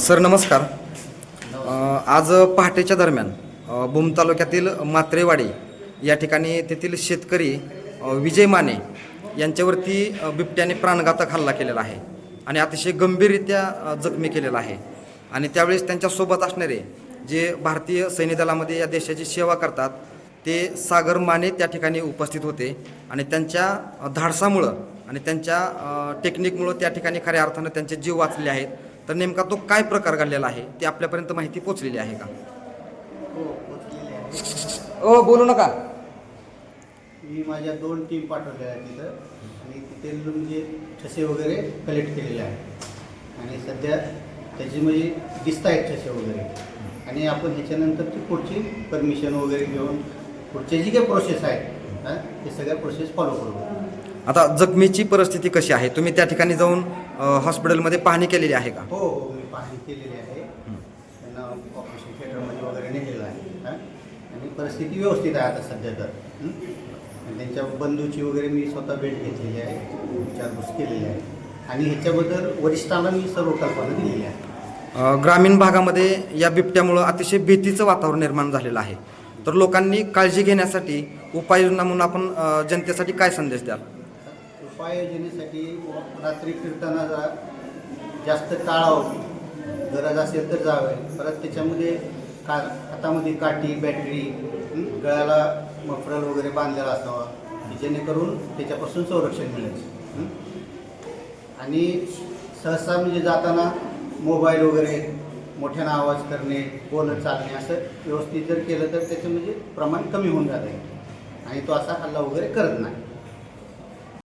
Sir नमस्कार. आज पहाटेच्या दरम्यान भूम तालुक्यातील मात्रेवाडी या ठिकाणी तेथील शेतकरी विजय माने यांच्यावरती बिबट्याने प्राणघातक हल्ला केलेला आहे आणि अतिशय गंभीररित्या जखमी केलेला आहे. आणि त्यावेळेस त्यांच्यासोबत असणारे जे भारतीय सैन्य दलामध्ये या देशाची सेवा करतात ते सागर माने त्या ठिकाणी उपस्थित होते आणि त्यांच्या धाडसामुळं आणि त्यांच्या टेक्निकमुळं त्या ठिकाणी खऱ्या अर्थानं त्यांचे जीव वाचले आहेत. तर नेमका तो काय प्रकार घडलेला आहे ते आपल्यापर्यंत माहिती पोचलेली आहे का? हो पोचलेले आहे ओ बोलू नका. मी माझ्या दोन टीम पाठवल्या आहेत तिथं. आणि तिथे म्हणजे ठसे वगैरे कलेक्ट केलेले आहेत. आणि सध्या त्याची म्हणजे दिसत आहेत ठसे वगैरे. आणि आपण ह्याच्यानंतरची पुढची परमिशन वगैरे घेऊन पुढचे जी काही प्रोसेस आहेत हा, ते सगळ्या प्रोसेस फॉलो करू. आता जखमीची परिस्थिती कशी आहे? तुम्ही त्या ठिकाणी जाऊन हॉस्पिटलमध्ये पाहणी केलेली आहे का? हो हो मी पाहणी केलेली आहे. त्यांना ऑपरेशन थिएटरमध्ये वगैरे नेलेलं आहे? आणि परिस्थिती व्यवस्थित आहे आता सध्या तर? आणि त्यांच्या बंधूची वगैरे मी स्वतः भेट घेतलेली आहे. विचारपूस केलेली आहे. आणि ह्याच्याबद्दल वरिष्ठांना मी सर्व कल्पना दिलेली आहे. ग्रामीण भागामध्ये या बिबट्यामुळं अतिशय भीतीचं वातावरण निर्माण झालेलं आहे. तर लोकांनी काळजी घेण्यासाठी उपाययोजना म्हणून आपण जनतेसाठी काय संदेश द्याल? उपाययोजनेसाठी रात्री फिरताना जरा जास्त टाळावं. गरज असेल तर जावे. परत त्याच्यामध्ये का हातामध्ये काठी बॅटरी गळ्याला मफरल वगैरे बांधलेला असावा. की जेणेकरून त्याच्यापासून संरक्षण मिळेल. आणि सहसा म्हणजे जाताना मोबाईल वगैरे मोठ्यानं आवाज करणे बोलत चालणे असं व्यवस्थित जर केलं तर त्याचं म्हणजे प्रमाण कमी होऊन जातं. आणि तो असा हल्ला वगैरे करत नाही.